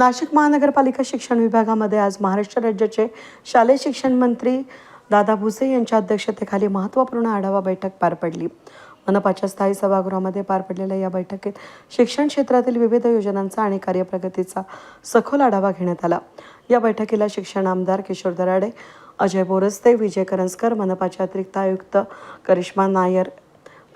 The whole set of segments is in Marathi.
नाशिक महानगरपालिका शिक्षण विभागामध्ये आज महाराष्ट्र राज्याचे शालेय शिक्षण मंत्री दादा भुसे यांच्या अध्यक्षतेखाली महत्त्वपूर्ण आढावा बैठक पार पडली. मनपाच्या स्थायी सभागृहामध्ये पार पडलेल्या या बैठकीत शिक्षण क्षेत्रातील विविध योजनांचा आणि कार्यप्रगतीचा सखोल आढावा घेण्यात आला. या बैठकीला शिक्षण आमदार किशोर दराडे अजय बोरस्ते विजय करंजकर मनपाचे अतिरिक्त आयुक्त करिश्मा नायर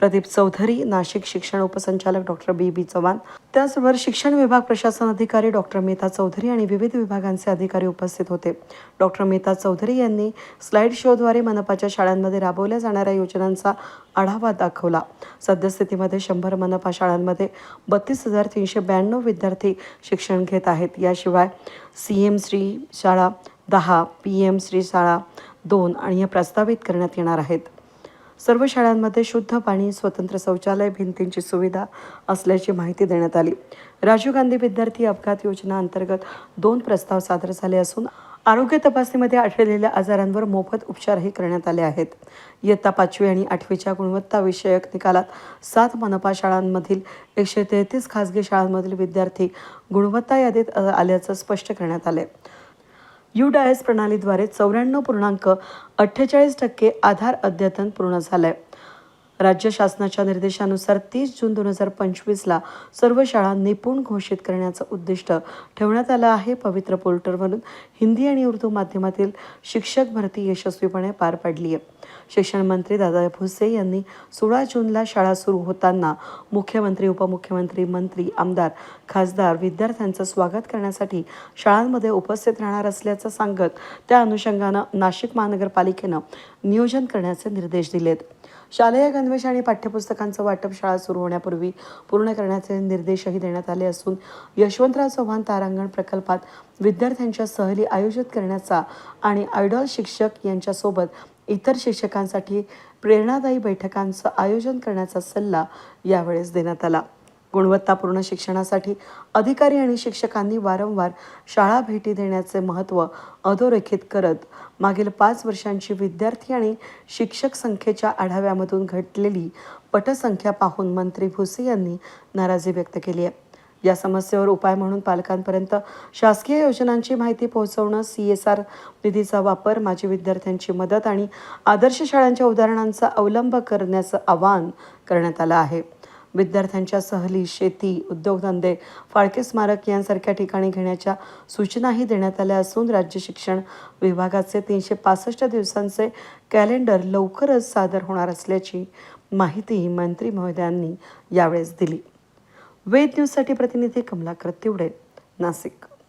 प्रदीप चौधरी नाशिक शिक्षण उपसंचालक डॉक्टर बी बी चव्हाण. त्याचबरोबर शिक्षण विभाग प्रशासन अधिकारी डॉक्टर मेहता चौधरी आणि विविध विभागांचे अधिकारी उपस्थित होते. डॉक्टर मेहता चौधरी यांनी स्लाईड शोद्वारे मनपाच्या शाळांमध्ये राबवल्या जाणाऱ्या योजनांचा आढावा दाखवला. सद्यस्थितीमध्ये शंभर मनपा शाळांमध्ये बत्तीस हजार तीनशे ब्याण्णव विद्यार्थी शिक्षण घेत आहेत. याशिवाय सी एम श्री शाळा दहा पी एम श्री शाळा दोन आणि या प्रस्तावित करण्यात येणार आहेत. सर्व शाळांमध्ये शुद्ध पाणी स्वतंत्र शौचालय भिंतींची सुविधा असल्याची माहिती देण्यात आली. राजीव गांधी विद्यार्थी अपघात योजना अंतर्गत दोन प्रस्ताव सादर झाले असून आरोग्य तपासणीमध्ये आढळलेल्या आजारांवर मोफत उपचारही करण्यात आले आहेत. इयत्ता पाचवी आणि आठवीच्या गुणवत्ता विषयक निकालात सात मनपा शाळांमधील एकशे तेहतीस खासगी शाळांमधील विद्यार्थी गुणवत्ता यादीत आल्याचं स्पष्ट करण्यात आले यू डायस प्रणालीद्वारे चौऱ्याण्णव पूर्णांक अठ्ठेचाळीस टक्के आधार अद्यतन पूर्ण झालं आहे राज्य शासनाच्या निर्देशानुसार तीस जून दोन हजार पंचवीसला सर्व शाळा निपुण घोषित करण्याचं उद्दिष्ट ठेवण्यात आलं आहे. पवित्र पोर्टलवरून हिंदी आणि उर्दू माध्यमातील शिक्षक भरती यशस्वीपणे पार पडली आहे. शिक्षण मंत्री दादा भुसे यांनी सोळा जूनला शाळा सुरू होताना मुख्यमंत्री उपमुख्यमंत्री मंत्री आमदार खासदार विद्यार्थ्यांचं स्वागत करण्यासाठी शाळांमध्ये उपस्थित राहणार असल्याचं सांगत त्या अनुषंगानं नाशिक महानगरपालिकेनं नियोजन करण्याचे निर्देश दिलेत. शालेय गणवेश आणि पाठ्यपुस्तकांचं वाटप शाळा सुरू होण्यापूर्वी पूर्ण करण्याचे निर्देशही देण्यात आले असून यशवंतराव चव्हाण तारांगण प्रकल्पात विद्यार्थ्यांच्या सहली आयोजित करण्याचा आणि आयडॉल शिक्षक यांच्यासोबत इतर शिक्षकांसाठी प्रेरणादायी बैठकांचं आयोजन करण्याचा सल्ला यावेळेस देण्यात आला. गुणवत्तापूर्ण शिक्षणासाठी अधिकारी आणि शिक्षकांनी वारंवार शाळा भेटी देण्याचे महत्त्व अधोरेखित करत मागील पाच वर्षांची विद्यार्थी आणि शिक्षक संख्येच्या आढाव्यामधून घटलेली पटसंख्या पाहून मंत्री भुसे यांनी नाराजी व्यक्त केली आहे. या समस्येवर उपाय म्हणून पालकांपर्यंत शासकीय योजनांची माहिती पोहोचवणं सी एस आर निधीचा वापर माजी विद्यार्थ्यांची मदत आणि आदर्श शाळांच्या उदाहरणांचा अवलंब करण्याचं आवाहन करण्यात आलं आहे. विद्यार्थ्यांच्या सहली शेती उद्योगधंदे फाळके स्मारक यांसारख्या ठिकाणी घेण्याच्या सूचनाही देण्यात आल्या असून राज्य शिक्षण विभागाचे तीनशे पासष्ट दिवसांचे कॅलेंडर लवकरच सादर होणार असल्याची माहिती मंत्री महोदयांनी यावेळेस दिली. वेद न्यूजसाठी प्रतिनिधी कमलाकर तिवडे नाशिक